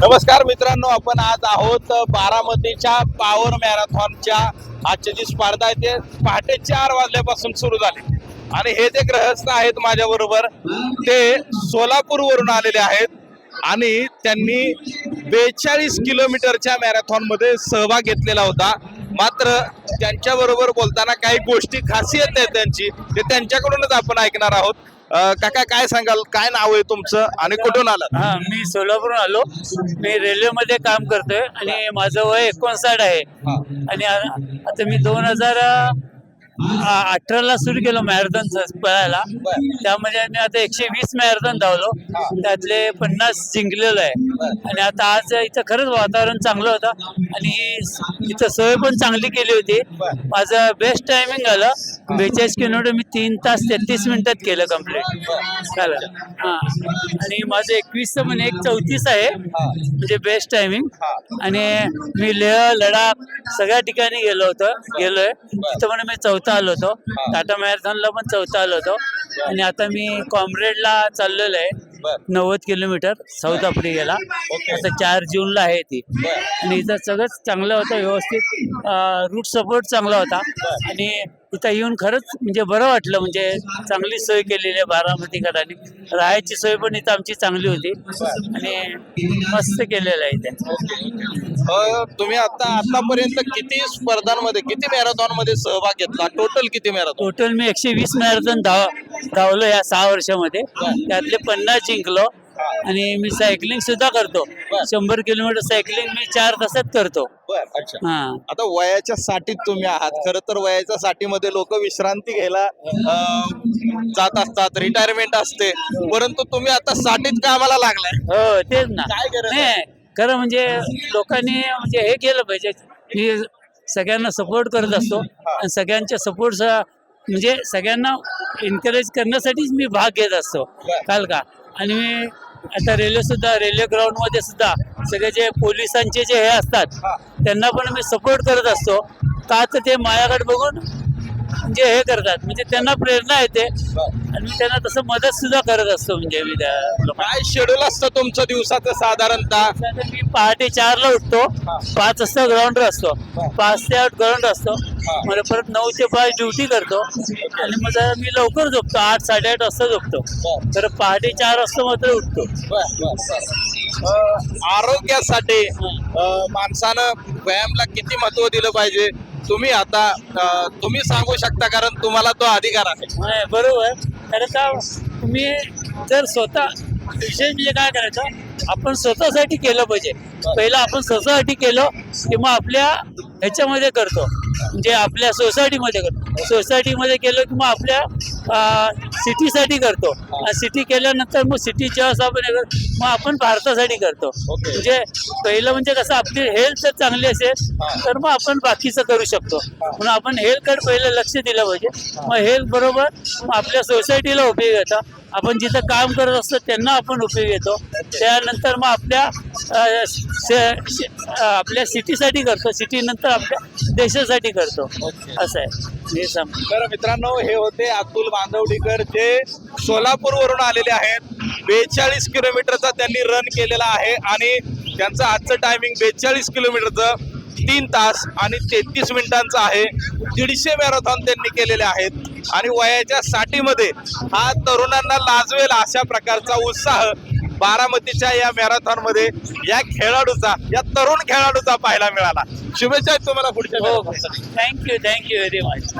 नमस्कार मित्रांनो आपण आज आहोत बारामतीच्या पॉवर मॅरेथॉनच्या आजची जी स्पर्धा आहे ते पहाटे चार वाजल्यापासून सुरू झाली. आणि हे जे ग्रहस्थ आहेत माझ्या बरोबर ते सोलापूर वरून आलेले आहेत आणि त्यांनी बेचाळीस किलोमीटरच्या मॅरेथॉनमध्ये सहभाग घेतलेला होता. मात्र त्यांच्या बरोबर बोलताना काही गोष्टी खासियत आहेत त्यांची ते त्यांच्याकडूनच आपण ऐकणार आहोत. काका काय सांगाल? काय नाव आहे तुमचं आणि कुठून आलं हा मी सोलापूरून आलो. मी रेल्वेमध्ये काम करतोय आणि माझं वय एकोणसाठ आहे. आणि आता मी दोन हजार अठराला सुरू केलं मॅरेथॉन पळायला. त्यामध्ये मी आता एकशे वीस मॅरेथॉन धावलो. त्यातले पन्नास जिंकलेलो आहे. आणि आता आज इथं खरंच वातावरण चांगलं होतं. आणि इथं सोय पण चांगली केली होती. माझं बेस्ट टायमिंग आलं. बेचाळीस किलोमीटर मी तीन तास तेहतीस मिनिटात केलं कंप्लीट झालं. हा. आणि माझं एकवीसचं पण एक चौतीस आहे. म्हणजे बेस्ट टायमिंग आणि मी लेह लडाख सगळ्या ठिकाणी गेलो होतो. गेलोय. तिथं पण मी चौथा आलो होतो. टाटा मॅरेथॉनला पण चौथा आलो होतो. आणि आता मी कॉम्रेडला चाललेलो आहे. नव्वद किलोमीटर साऊथ आफ्रिकेला. आता चार जूनला आहे ती. आणि इथं सगळंच चांगलं होतं व्यवस्थित. रूट सपोर्ट चांगला होता. आणि इथं येऊन खरंच म्हणजे बरं वाटलं म्हणजे चांगली सोय केलेली आहे बारामतीकरांनी राहायची सोय पण इथं आमची चांगली होती आणि मस्त केलेलं आहे इथे. तुम्ही आता आतापर्यंत किती स्पर्धांमध्ये किती मॅरेथॉनमध्ये सहभाग घेतला? टोटल किती मॅरेथॉन? टोटल मी एकशे वीस मॅरेथॉन धाव धावलो या सहा वर्षामध्ये. त्यातले पन्नास जिंकलो. आणि मी सायकलिंग सुद्धा करतो. शंभर किलोमीटर सायकलिंग मी चार तासात करतो. अच्छा. हा. आता वयाच्या साठीत तुम्ही आहात. खर तर वयाच्या साठीमध्ये लोक विश्रांती घ्यायला अ, जात असतात रिटायरमेंट असते. परंतु तुम्ही आता साठीत कामाला लागलाय. हो तेच ना. काय गरज आहे? नाही खरं म्हणजे लोकांनी म्हणजे हे केलं पाहिजे. मी सगळ्यांना सपोर्ट करत असतो. आणि सगळ्यांच्या सपोर्ट म्हणजे सगळ्यांना एनकरेज करण्यासाठीच मी भाग घेत असतो. काल का? आणि मी आता रेल्वे सुद्धा रेल्वे ग्राउंडमध्ये सुद्धा सगळे जे पोलिसांचे जे हे असतात त्यांना पण मी सपोर्ट करत असतो. का तर ते माझ्याकडे बघून म्हणजे हे करतात. म्हणजे त्यांना प्रेरणा येते. आणि मी त्यांना तसं मदत सुद्धा करत असतो म्हणजे मी त्या लोकांना. काय शेड्यूल असतं तुमचं दिवसाचं साधारणतः? मी पहाटे चारला उठतो. पाच वाजता ग्राउंडवर असतो. पाच ते आठ ग्राउंड असतो. मला परत नऊ ते पाच ड्युटी करतो. आणि मग जरा मी लवकर झोपतो. आठ साडेआठ वाजता झोपतो. तर पहाटे चार वाजता मात्र उठतो. अ, आरोग्यासाठी अ, माणसानं व्यायामला किती महत्त्व दिलं पाहिजे? तुम्ही आता तुम्ही सांगू शकता कारण तुम्हाला तो अधिकार आहे. बरोबर. कारण का तुम्ही जर स्वतः विशेष म्हणजे काय करायचं? आपण स्वतःसाठी केलं पाहिजे. पहिलं आपण स्वतःसाठी केलं की मग आपल्या ह्याच्यामध्ये करतो. म्हणजे आपल्या सोसायटीमध्ये करतो. सोसायटीमध्ये केलं की मग आपल्या सिटीसाठी करतो. सिटी केल्यानंतर मग सिटी जेव्हा आपण हे करतो, मग आपण भारतासाठी करतो. म्हणजे पहिलं म्हणजे कसं आपली हेल्थ जर चांगली असेल तर मग आपण बाकीचं करू शकतो. म्हणून आपण हेल्थकडे पहिलं लक्ष दिलं पाहिजे. मग हेल्थ बरोबर मग आपल्या सोसायटीला उपयोग येतं. आपण जिथं काम करत असतो त्यांना आपण उपयोग येतो. त्यानंतर मग आपल्या आपल्या सिटीसाठी करतो. सिटी नंतर आपल्या देशासाठी करतो. असं आहे. तर मित्रांनो हे होते अतुल बांधवडीकर जे सोलापूर वरून आलेले आहेत. बेचाळीस किलोमीटरचा त्यांनी रन केलेला आहे आणि त्यांचं आजचं टायमिंग बेचाळीस किलोमीटरचं तीन तास आणि तेहतीस मिनिटांचं आहे. दीडशे मॅरेथॉन त्यांनी केलेले आहेत. आणि वयाच्या साठीमध्ये हा तरुणांना लाजवेल अशा प्रकारचा उत्साह बारामतीच्या या मॅरेथॉनमध्ये या खेळाडूचा या तरुण खेळाडूचा पाहायला मिळाला. शुभेच्छा तुम्हाला पुढच्या. Thank you thank you very much